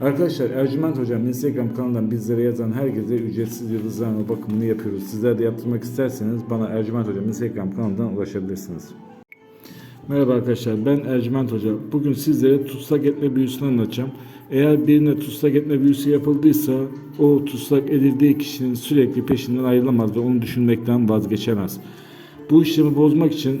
Arkadaşlar Ercüment Hocam Instagram kanalından bizlere yazan herkese ücretsiz yıldızlarma bakımını yapıyoruz. Sizler de yaptırmak isterseniz bana Ercüment Hocam Instagram kanalından ulaşabilirsiniz. Merhaba arkadaşlar ben Ercüment Hoca. Bugün sizlere tutsak etme büyüsünü anlatacağım. Eğer birine tutsak etme büyüsü yapıldıysa o tutsak edildiği kişinin sürekli peşinden ayrılamaz ve onu düşünmekten vazgeçemez. Bu işlemi bozmak için